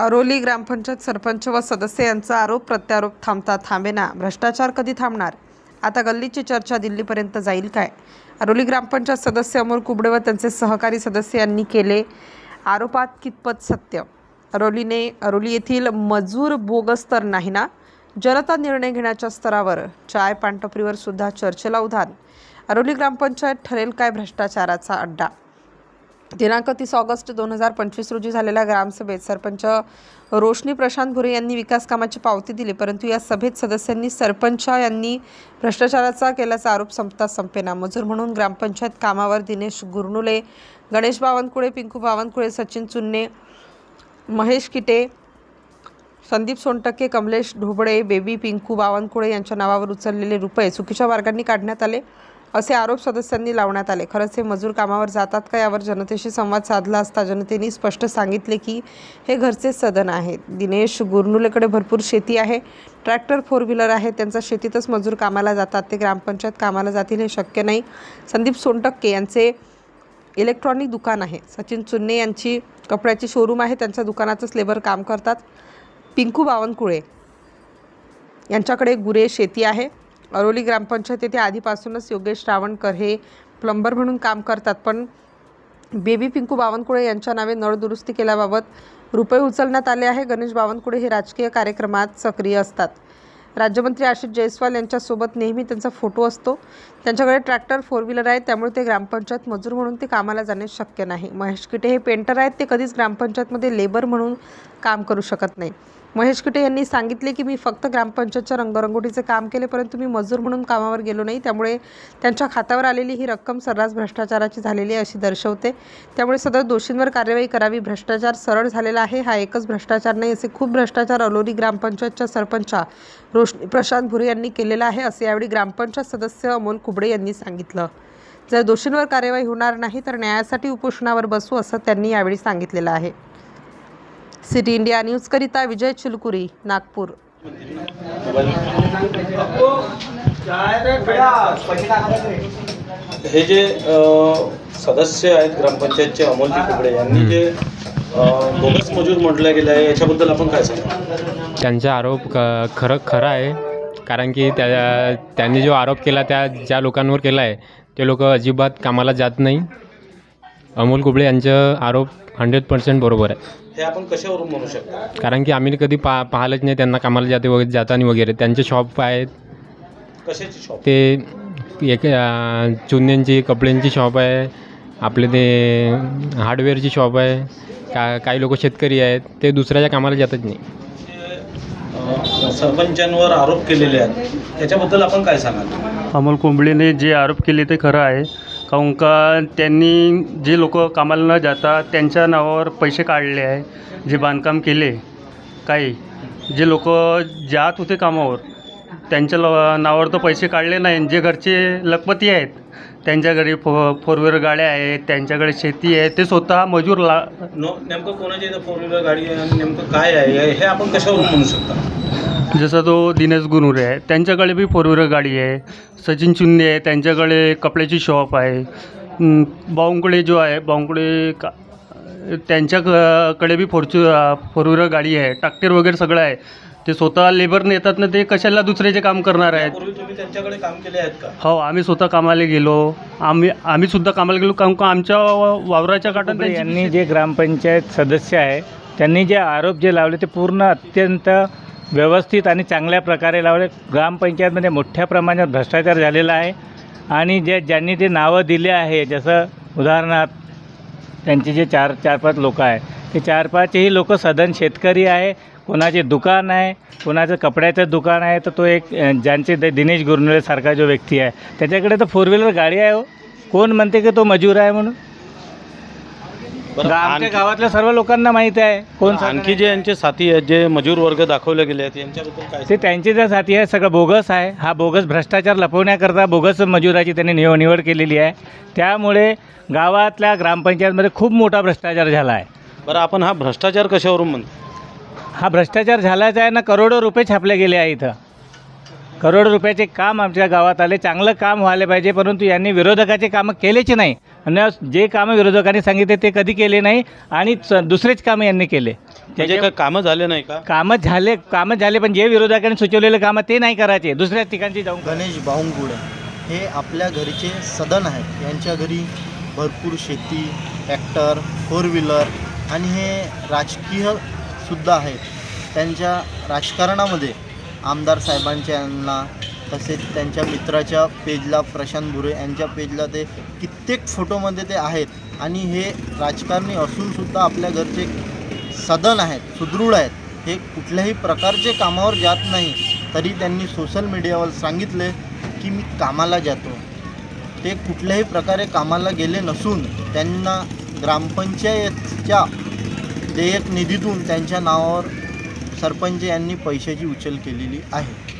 अरोली ग्रामपंचायत सरपंच व सदस्य यांचा आरोप प्रत्यारोप थांबता थांबेना. भ्रष्टाचार कधी थांबणार? आता गल्लीची चर्चा दिल्लीपर्यंत जाईल काय? अरोली ग्रामपंचायत सदस्य अमोल कुबडे व त्यांचे सहकारी सदस्य यांनी केले आरोपात कितपत सत्य? अरोलीने अरोली येथील मजूर बोगस तर नाही ना जनता निर्णय घेण्याच्या स्तरावर चाय पानटपरीवर सुद्धा चर्चेला उधाण. अरोली ग्रामपंचायत ठरेल काय भ्रष्टाचाराचा अड्डा? दिनांक तीस ऑगस्ट दोन हजार पंचवीस रोजी झालेल्या ग्रामसभेत सरपंच रोशनी प्रशांत भुरे यांनी विकास कामाची पावती दिली परंतु या सभेत सदस्यांनी सरपंच यांनी भ्रष्टाचाराचा केल्याचा आरोप संपता संपेना. मजूर म्हणून ग्रामपंचायत कामावर दिनेश गुरनुले गणेश बावनकुळे पिंकू बावनकुळे सचिन चुन्ने महेश किटे संदीप सोनटक्के कमलेश ढोबळे बेबी पिंकू बावनकुळे यांच्या नावावर उचललेले रुपये चुकीच्या मार्गांनी काढण्यात आले. असे आरोप सदस्यांनी लावण्यात आले. खरंच हे मजूर कामावर जातात का यावर जनतेशी संवाद साधला असता जनतेने स्पष्ट सांगितले की हे घरचे सदन आहे. दिनेश गुरनुलेकडे भरपूर शेती आहे. ट्रॅक्टर फोर व्हीलर आहे. त्यांचा शेतीतच मजूर कामाला जातात. ते ग्रामपंचायत कामाला जातील हे शक्य नाही. संदीप सोनटक्के यांचे इलेक्ट्रॉनिक दुकान आहे. सचिन चुन्ने यांची कपड्याची शोरूम आहे. त्यांच्या दुकानातच लेबर काम करतात. पिंकू बावनकुळे यांच्याकडे गुरे शेती आहे. अरोली ग्रामपंचायत येथे आधीपासूनच योगेश रावणकर हे प्लंबर म्हणून काम करतात. पण बेबी पिंकू बावनकुळे यांच्या नावे नळ दुरुस्ती केल्याबाबत रुपये उचलण्यात आले आहे. गणेश बावनकुळे हे राजकीय कार्यक्रमात सक्रिय असतात. राज्यमंत्री आशिष जयस्वाल यांच्यासोबत नेहमी त्यांचा फोटो असतो. त्यांच्याकडे ट्रॅक्टर फोर व्हीलर आहे. त्यामुळे ते ग्रामपंचायत मजूर म्हणून ते कामाला जाणे शक्य नाही. महेश किटे हे पेंटर आहेत. ते कधीच ग्रामपंचायतमध्ये लेबर म्हणून काम करू शकत नाही. महेश किटे यांनी सांगितले की मी फक्त ग्रामपंचायतच्या रंगरंगोटीचे काम केले परंतु मी मजूर म्हणून कामावर गेलो नाही. त्यामुळे त्यांच्या खात्यावर आलेली ही रक्कम सर्रास भ्रष्टाचाराची झालेली आहे अशी दर्शवते. त्यामुळे सदर दोषींवर कार्यवाही करावी. भ्रष्टाचार सरळ झालेला आहे. हा एकच भ्रष्टाचार नाही असे खूप भ्रष्टाचार अलोरी ग्रामपंचायतच्या सरपंचा रोशनी प्रशांत भुरे यांनी केलेला आहे असे यावेळी ग्रामपंचायत सदस्य अमोल कुबडे यांनी सांगितलं. जर दोषींवर कार्यवाही होणार नाही तर न्यायासाठी उपोषणावर बसू असं त्यांनी यावेळी सांगितलेलं आहे. सिटी इंडिया न्यूजकरिता विजय चिलकुरी नागपूर. हे जे सदस्य आहेत ग्रामपंचायतचे अमोलजी कुबडे यांनी जे बोगस मजूर म्हटलं गेलं आहे याच्याबद्दल आपण काय सांगा? त्यांचा आरोप खरं खरं आहे. कारण की त्या त्यांनी जो आरोप केला त्या ज्या लोकांवर केला आहे ते लोक अजिबात कामाला जात नाही. अमोल कुबळे यांचं आरोप हंड्रेड पर्सेंट बरोबर आहे. हे आपण कशावरून म्हणू शकतो? कारण की आम्ही कधी पा पाहिलंच नाही त्यांना कामाला जाते वगैरे जाताना वगैरे. त्यांचे शॉप आहेत. कशाची शॉप ते एक अं, चुन्यांची कपड्यांची शॉप आहे. आपले ते हार्डवेअरची शॉप आहे. का काही लोक शेतकरी आहेत. ते दुसऱ्याच्या कामाला जातच नाही. अ, सरपंचांवर आरोप केलेले आहेत. त्याच्याबद्दल आपण काय सांगाल? अमोल कोंबळेने जे आरोप केले ते खरं आहे. काहून का त्यांनी जे लोक कामाला न जाता त्यांच्या नावावर पैसे काढले आहे जे बांधकाम केले काही जे लोक जात होते कामावर त्यांच्या ल नावावर तर पैसे काढले नाही. जे घरचे लखपती आहेत त्यांच्या घरी फो फोर व्हीलर गाड्या आहेत त्यांच्याकडे शेती आहे ते स्वतः मजूर ला नेमकं कोणाची फोर व्हीलर गाडी नेमकं काय आहे? हे आपण कशावरून म्हणू शकता? जसं तो दिनेश गुनुरे आहे त्यांच्याकडे बी फोर व्हीलर गाडी आहे. सचिन चुंदे आहे त्यांच्याकडे कपड्याची शॉप आहे. अं, बावंकुळे जो आहे बावंकुळे का त्यांच्याकडे बी फोरचू फोर व्हीलर गाडी आहे. ट्रॅक्टर वगैरे सगळं आहे. ते स्वतः लेबर नेतात ना ते कशाला दुसऱ्याचे काम करणार आहेत? त्यांच्याकडे काम केले आहेत का? हो आम्ही स्वतः कामाला गेलो. आम्ही आम्ही सुद्धा कामाला गेलो कारण का आमच्या वावराच्या त्यांची यांनी जे ग्रामपंचायत सदस्य आहे त्यांनी जे आरोप जे लावले ते पूर्ण अत्यंत व्यवस्थित आणि चांगल्या प्रकारे लावले. ग्रामपंचायतमध्ये मोठ्या प्रमाणात भ्रष्टाचार झालेला आहे. आणि जे ज्यांनी ते नावं दिले आहे जसं उदाहरणार्थ त्यांचे जे चार चार पाच लोक आहे ते चार पाचही लोक सदन शेतकरी आहे कोणाचे दुकान आहे कोणाचं कपड्याचं दुकान आहे तर तो एक ज्यांचे दिनेश गुरनुळेसारखा जो व्यक्ती आहे. त्याच्याकडे तर फोर व्हीलर गाडी आहे हो. कोण म्हणते की तो मजूर आहे म्हणून? बरं, आमच्या आणखी- गावातल्या सर्व लोकांना माहिती आहे. कोण आणखी जे यांचे साथी आहेत जे मजूर वर्ग दाखवले गेले आहेत यांच्याबद्दल काय ते त्यांचे ज्या साथी आहे सगळं बोगस आहे. हा बोगस भ्रष्टाचार लपवण्याकरता बोगस मजुराची त्यांनी निव निवड केलेली आहे. त्यामुळे गावातल्या ग्रामपंचायतमध्ये खूप मोठा भ्रष्टाचार झाला आहे. बरं आपण हा भ्रष्टाचार कशावरून म्हणतो? हा भ्रष्टाचार झालाच आहे ना करोडो रुपये छापले गेले आहे इथं. करोडो रुपयाचे काम आमच्या गावात आले. चांगलं काम व्हायला पाहिजे परंतु यांनी विरोधकाचे कामं केलेच नाही. आणि जे कामं विरोधकांनी सांगितले ते कधी केले नाही आणि च- दुसरेच कामं यांनी केले. म्हणजे कामं झाले नाही का? कामं झाले कामं झाले पण जे विरोधकांनी सुचवलेले कामं ते नाही करायचे. दुसऱ्या ठिकाणची जाऊन. गणेश बावनकुळे हे आपल्या घरीचे सदन आहेत. यांच्या घरी भरपूर शेती ट्रॅक्टर फोर व्हीलर आणि हे राजकीय सुद्धा आहेत. त्यांच्या राजकारणामध्ये आमदार साहेबांच्या यांना तसेच त्यांच्या मित्राच्या पेजला प्रशांत भुरे यांच्या पेजला ते कित्येक फोटोमध्ये ते आहेत. आणि हे राजकारणी असूनसुद्धा आपल्या घरचे सदन आहेत सुदृढ आहेत. हे कुठल्याही प्रकारचे कामावर जात नाही. तरी त्यांनी सोशल मीडियावर सांगितले की मी कामाला जातो. ते कुठल्याही प्रकारे कामाला गेले नसून त्यांना ग्रामपंचायतच्या देयक निधीतून त्यांच्या नावावर सरपंच यांनी पैशाची उचल केलेली आहे.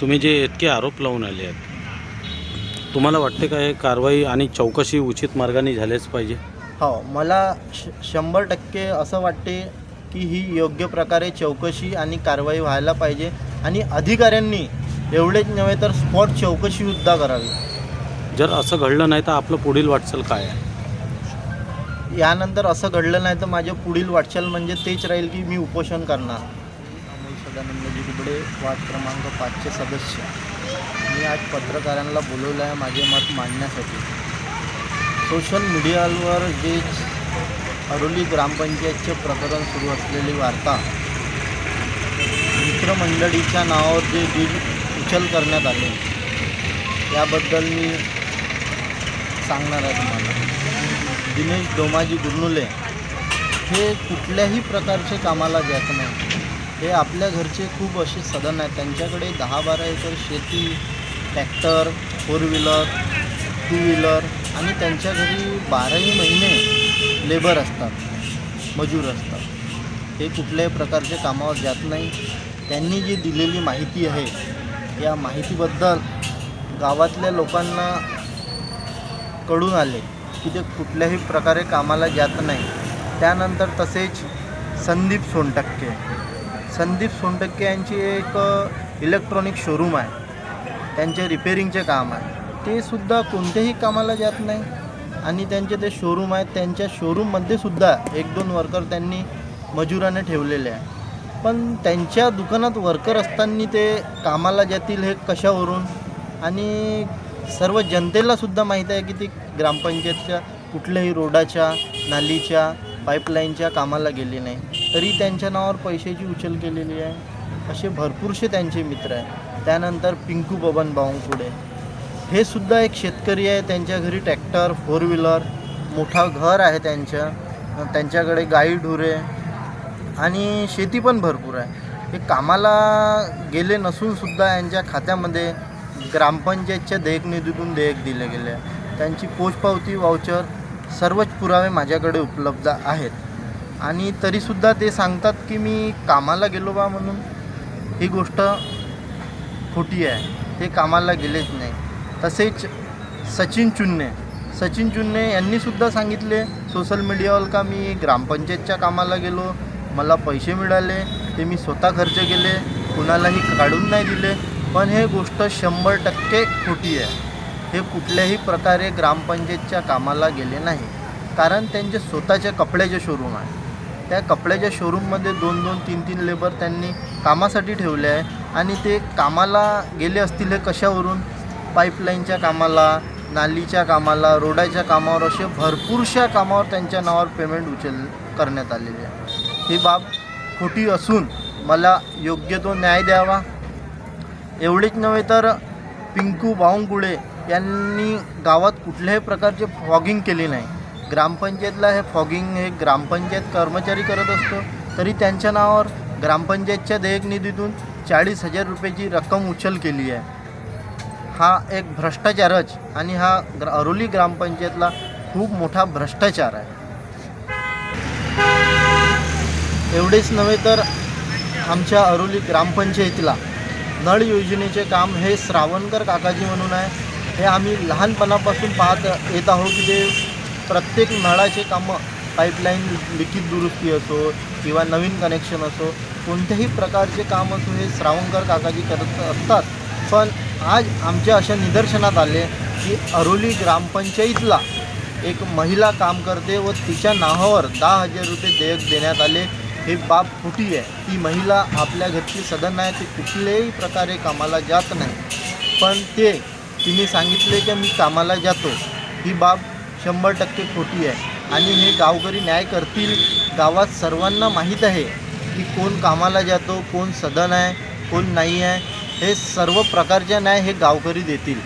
तुम्ही जे इतके आरोप लावून आले आहेत तुम्हाला वाटते का हे कारवाई आणि चौकशी उचित मार्गाने झाल्याच पाहिजे? हो मला श शंभर टक्के असं वाटते की ही योग्य प्रकारे चौकशी आणि कारवाई व्हायला पाहिजे आणि अधिकाऱ्यांनी एवढेच नव्हे तर स्पॉट चौकशीसुद्धा करावी. जर असं घडलं नाही तर आपलं पुढील वाटचाल काय आहे? यानंतर असं घडलं नाही तर माझे पुढील वाटचाल म्हणजे तेच राहील की मी उपोषण करणार. सदानंदजी कुबडे वार्ड क्रमांक पाचचे सदस्य. मी आज पत्रकारांना बोलवलं आहे माझे मत मांडण्यासाठी. सोशल मीडियावर जे अरोली ग्रामपंचायतचे प्रकरण सुरू असलेली वार्ता मित्रमंडळीच्या नावावर जे बिल उचल करण्यात आले याबद्दल मी सांगणार आहे तुम्हाला. दिनेश डोमाजी गुरनुले हे कुठल्याही प्रकारचे कामाला जात नाही हे आपल्या घरचे खूप असे सदन आहेत. त्यांच्याकडे दहा बारा एकर शेती tractor four wheeler two wheeler आणि त्यांच्या घरी बाराही महिने लेबर असतात मजूर असतात. हे कुठल्याही प्रकारचे कामावर जात नाही. त्यांनी जी दिलेली माहिती आहे या माहितीबद्दल गावातल्या लोकांना कळून आले की ते कुठल्याही प्रकारे कामाला जात नाही. त्यानंतर तसेच संदीप सोनटक्के संदीप सोनटक्के यांची एक इलेक्ट्रॉनिक शोरूम आहे. त्यांचे रिपेरिंगचे काम आहे. ते सुद्धा कोणत्याही कामाला जात नाही. आणि त्यांचे ते शोरूम आहेत. त्यांच्या शोरूममध्ये सुद्धा एक दोन वर्कर त्यांनी मजुराने ठेवलेले आहे. पण त्यांच्या दुकानात वर्कर असताना ते कामाला जातील हे कशावरून? आणि सर्व जनतेला सुद्धा माहीत आहे की ते ग्रामपंचायतच्या कुठल्याही रोडाच्या नालीच्या पाईपलाईनच्या कामाला गेले नाही तरी त्यांच्या नावावर पैशाची उचल केलेली आहे. असे भरपूरसे त्यांचे मित्र आहे त्यानंतर पिंकू बबन बावनकुळे. हे सुद्धा एक शेतकरी आहे. त्यांच्या घरी ट्रॅक्टर फोर व्हीलर मोठा घर आहे त्यांच्या. त्यांच्याकडे गाई ढुरे आणि शेती पण भरपूर आहे. हे कामाला गेले नसूनसुद्धा यांच्या खात्यामध्ये ग्रामपंचायतच्या देयक निधीतून देयक दिले गेले आहे. त्यांची पोचपावती वाउचर सर्वच पुरावे माझ्याकडे उपलब्ध आहेत. आणि तरीसुद्धा ते सांगतात की मी कामाला गेलो बा म्हणून. ही गोष्ट खोटी आहे. ते कामाला गेलेच नाही. तसेच सचिन चुन्ने. सचिन चुन्ने यांनीसुद्धा सांगितले सोशल मीडियावर का मी ग्रामपंचायतच्या कामाला गेलो? मला पैसे मिळाले. ते मी स्वतः खर्च केले. कुणालाही काढून नाही दिले. पण हे गोष्ट शंभर टक्के खोटी आहे. हे कुठल्याही प्रकारे ग्रामपंचायतच्या कामाला गेले नाही. कारण त्यांचे स्वतःचे कपड्याचे शोरूम आहे. त्या कपड्याच्या शोरूममध्ये दोन दोन तीन तीन लेबर त्यांनी कामासाठी ठेवले आहे. आणि ते कामाला गेले असतील हे कशावरून? पाईपलाईनच्या कामाला नालीच्या कामाला रोडाच्या कामावर असे भरपूरशा कामावर त्यांच्या नावावर पेमेंट उचल करण्यात आलेली आहे. ही बाब खोटी असून मला योग्य तो न्याय द्यावा. एवढेच नव्हे तर पिंकू बावनकुळे यांनी गावात कुठल्याही प्रकारचे फॉगिंग केले नाही. ग्रामपंचायतला हे फॉगिंग हे ग्रामपंचायत कर्मचारी करत असतो तरी त्यांच्या नावावर ग्रामपंचायतच्या देयक निधीतून चाळीस हजार रुपयाची रक्कम उचल केली आहे. हा एक भ्रष्टाचारच आणि हा ग्र अरोली ग्रामपंचायतला खूप मोठा भ्रष्टाचार आहे. एवढेच नव्हे तर आमच्या अरोली ग्रामपंचायतीला नळ योजनेचे काम हे श्रावणकर काकाजी म्हणून आहे. हे आम्ही लहानपणापासून पाहत येत आहोत की ते प्रत्येक नळाचे कामं पाईपलाईन लिखित दुरुस्ती असो किंवा नवीन कनेक्शन असो कोणत्याही प्रकारचे काम असो हे श्रावणकर काकाजी करत असतात. पण आज आमच्या अशा निदर्शनात आले की अरोली ग्रामपंचायतीला एक महिला काम करते व तिच्या नावावर दहा हजार रुपये देयक देण्यात आले. हे बाब खोटी आहे. ती महिला आपल्या घरची सदन आहे ती कुठल्याही प्रकारे कामाला जात नाही. पण ते तिने सांगितले की मी कामाला जातो. ही बाब शंभर टक्के खोटी आहे. आणि हे गावकरी न्याय करतील गावात सर्वांना माहीत आहे की कोण कामाला जातो कोण सदन आहे कोण नाही आहे. हे सर्व प्रकारचे न्याय हे गावकरी देतील.